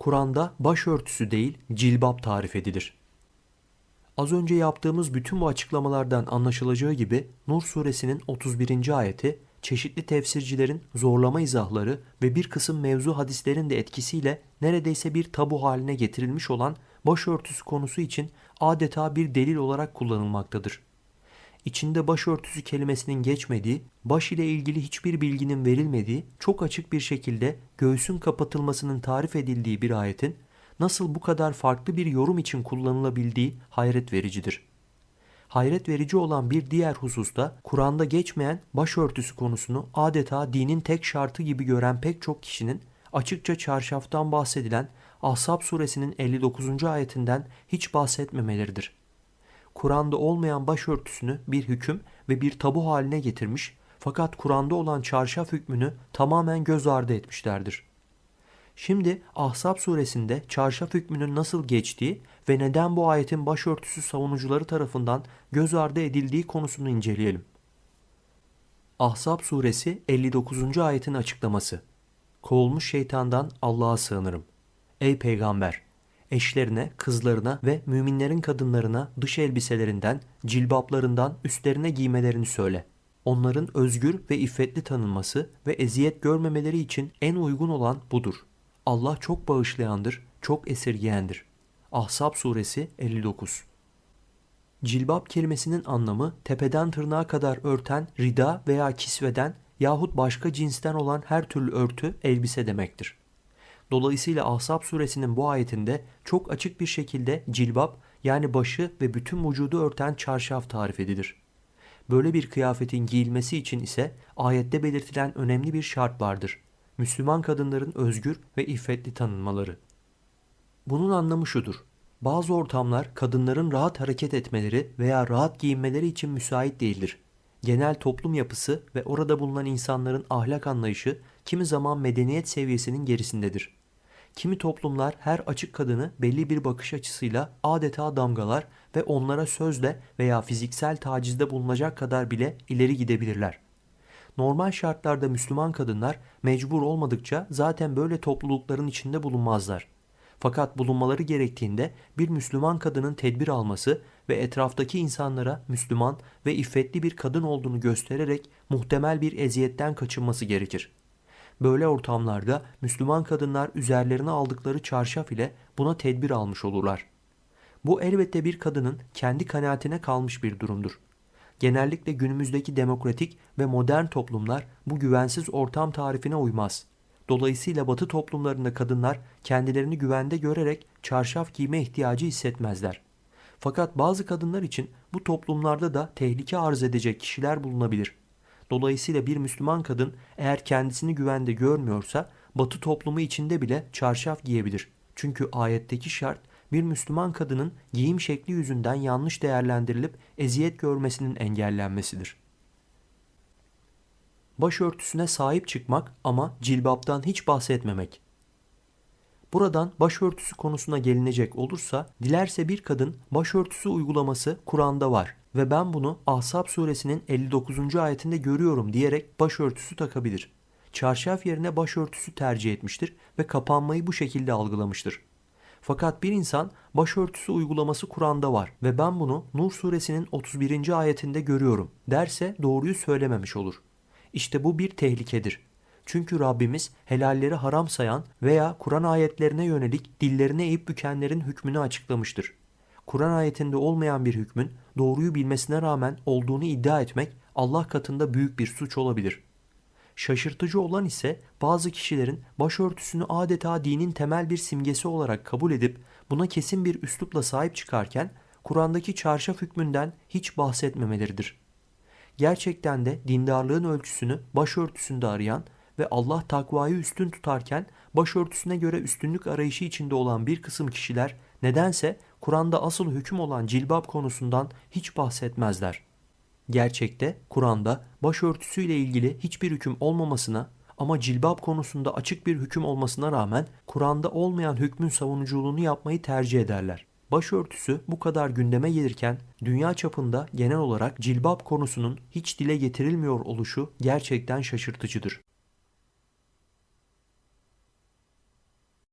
Kur'an'da başörtüsü değil cilbap tarif edilir. Az önce yaptığımız bütün bu açıklamalardan anlaşılacağı gibi Nur suresinin 31. ayeti çeşitli tefsircilerin zorlama izahları ve bir kısım mevzu hadislerin de etkisiyle neredeyse bir tabu haline getirilmiş olan başörtüsü konusu için adeta bir delil olarak kullanılmaktadır. İçinde başörtüsü kelimesinin geçmediği, baş ile ilgili hiçbir bilginin verilmediği, çok açık bir şekilde göğsün kapatılmasının tarif edildiği bir ayetin nasıl bu kadar farklı bir yorum için kullanılabildiği hayret vericidir. Hayret verici olan bir diğer hususta Kur'an'da geçmeyen başörtüsü konusunu adeta dinin tek şartı gibi gören pek çok kişinin açıkça çarşaftan bahsedilen Ahzab suresinin 59. ayetinden hiç bahsetmemeleridir. Kur'an'da olmayan başörtüsünü bir hüküm ve bir tabu haline getirmiş fakat Kur'an'da olan çarşaf hükmünü tamamen göz ardı etmişlerdir. Şimdi Ahzab suresinde çarşaf hükmünün nasıl geçtiği ve neden bu ayetin başörtüsü savunucuları tarafından göz ardı edildiği konusunu inceleyelim. Ahzab suresi 59. ayetin açıklaması. Kovulmuş şeytandan Allah'a sığınırım. Ey peygamber! Eşlerine, kızlarına ve müminlerin kadınlarına dış elbiselerinden, cilbaplarından üstlerine giymelerini söyle. Onların özgür ve iffetli tanınması ve eziyet görmemeleri için en uygun olan budur. Allah çok bağışlayandır, çok esirgeyendir. Ahzab suresi 59 Cilbap kelimesinin anlamı tepeden tırnağa kadar örten rida veya kisveden yahut başka cinsten olan her türlü örtü, elbise demektir. Dolayısıyla Ahzab suresinin bu ayetinde çok açık bir şekilde cilbap yani başı ve bütün vücudu örten çarşaf tarif edilir. Böyle bir kıyafetin giyilmesi için ise ayette belirtilen önemli bir şart vardır. Müslüman kadınların özgür ve iffetli tanınmaları. Bunun anlamı şudur. Bazı ortamlar kadınların rahat hareket etmeleri veya rahat giyinmeleri için müsait değildir. Genel toplum yapısı ve orada bulunan insanların ahlak anlayışı kimi zaman medeniyet seviyesinin gerisindedir. Kimi toplumlar her açık kadını belli bir bakış açısıyla adeta damgalar ve onlara sözle veya fiziksel tacizde bulunacak kadar bile ileri gidebilirler. Normal şartlarda Müslüman kadınlar mecbur olmadıkça zaten böyle toplulukların içinde bulunmazlar. Fakat bulunmaları gerektiğinde bir Müslüman kadının tedbir alması ve etraftaki insanlara Müslüman ve iffetli bir kadın olduğunu göstererek muhtemel bir eziyetten kaçınması gerekir. Böyle ortamlarda Müslüman kadınlar üzerlerine aldıkları çarşaf ile buna tedbir almış olurlar. Bu elbette bir kadının kendi kanaatine kalmış bir durumdur. Genellikle günümüzdeki demokratik ve modern toplumlar bu güvensiz ortam tarifine uymaz. Dolayısıyla batı toplumlarında kadınlar kendilerini güvende görerek çarşaf giyme ihtiyacı hissetmezler. Fakat bazı kadınlar için bu toplumlarda da tehlike arz edecek kişiler bulunabilir. Dolayısıyla bir Müslüman kadın eğer kendisini güvende görmüyorsa batı toplumu içinde bile çarşaf giyebilir. Çünkü ayetteki şart bir Müslüman kadının giyim şekli yüzünden yanlış değerlendirilip eziyet görmesinin engellenmesidir. Başörtüsüne sahip çıkmak ama cilbaptan hiç bahsetmemek. Buradan başörtüsü konusuna gelinecek olursa, dilerse bir kadın başörtüsü uygulaması Kur'an'da var ve ben bunu Ahzab suresinin 59. ayetinde görüyorum diyerek başörtüsü takabilir. Çarşaf yerine başörtüsü tercih etmiştir ve kapanmayı bu şekilde algılamıştır. Fakat bir insan başörtüsü uygulaması Kur'an'da var ve ben bunu Nur suresinin 31. ayetinde görüyorum derse doğruyu söylememiş olur. İşte bu bir tehlikedir. Çünkü Rabbimiz helalleri haram sayan veya Kur'an ayetlerine yönelik dillerine eğip bükenlerin hükmünü açıklamıştır. Kur'an ayetinde olmayan bir hükmün doğruyu bilmesine rağmen olduğunu iddia etmek Allah katında büyük bir suç olabilir. Şaşırtıcı olan ise bazı kişilerin başörtüsünü adeta dinin temel bir simgesi olarak kabul edip buna kesin bir üslupla sahip çıkarken Kur'an'daki çarşaf hükmünden hiç bahsetmemeleridir. Gerçekten de dindarlığın ölçüsünü başörtüsünde arayan ve Allah takvayı üstün tutarken başörtüsüne göre üstünlük arayışı içinde olan bir kısım kişiler nedense Kur'an'da asıl hüküm olan cilbap konusundan hiç bahsetmezler. Gerçekte Kur'an'da başörtüsüyle ilgili hiçbir hüküm olmamasına ama cilbap konusunda açık bir hüküm olmasına rağmen Kur'an'da olmayan hükmün savunuculuğunu yapmayı tercih ederler. Başörtüsü bu kadar gündeme gelirken dünya çapında genel olarak cilbap konusunun hiç dile getirilmiyor oluşu gerçekten şaşırtıcıdır.